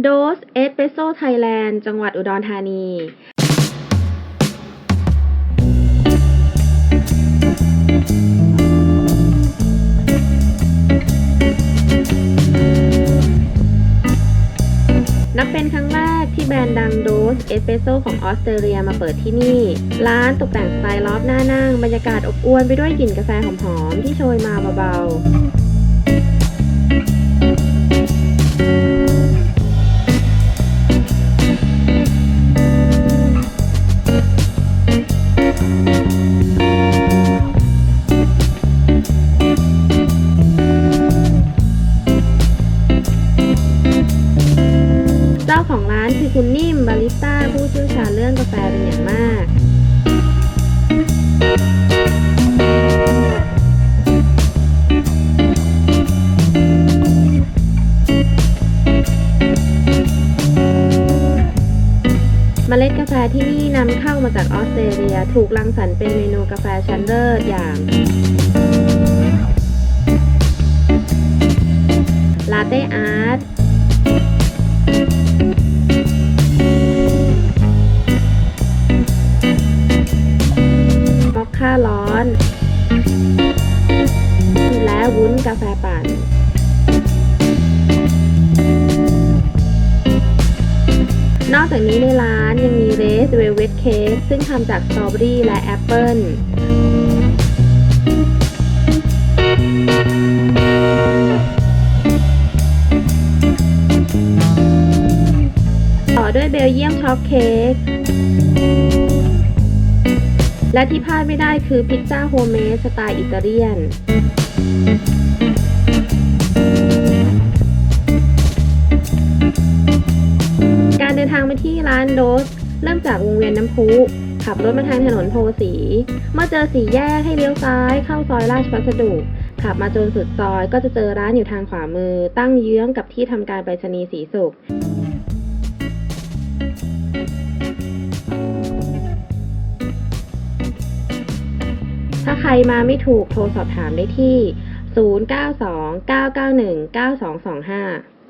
โดสเอสเปรสโซไทยแลนด์จังหวัดอุดรธานีนับเป็นครั้งแรกที่แบรนด์ดังโดสเอสเปรสโซของออสเตรเลียมาเปิดที่นี่ ร้านตกแต่งสไตล์ลอฟหน้านั่ง บรรยากาศอบอวลไปด้วยกลิ่นกาแฟหอมๆที่โชยมาเบาๆ จ้าของร้านคือคุณนิ่มบาริสต้าผู้เชี่ยวชาญเรื่องกาแฟเป็นอย่างมากเมล็ดกาแฟที่นี่นำเข้ามาจากออสเตรเลีย ถูกรังสรรค์เป็นเมนูกาแฟชั้นเลิศอย่าง ค่าร้อน และวุ้นกาแฟปั่น นอกจากนี้ในร้านยังมีเรสเวลเวทเค้กซึ่งทำจากสตรอเบอรี่และแอปเปิ้ลต่อด้วยเบลเยียมช็อกเค้ก และที่พลาดไม่ได้คือพิซซ่าโฮเมดสไตล์อิตาเลียน การเดินทางไปที่ร้านโดส เริ่มจากวงเวียนน้ำพุ ขับรถมาทางถนนโพสี เมื่อเจอสี่แยกให้เลี้ยวซ้ายเข้าซอยราชพัสดุ ขับมาจนสุดซอยก็จะเจอร้านอยู่ทางขวามือ ตั้งเยื้องกับที่ทำการไปรษณีย์สีสุข ถ้าใครมาไม่ถูกโทรสอบถามได้ที่ 092 991 9225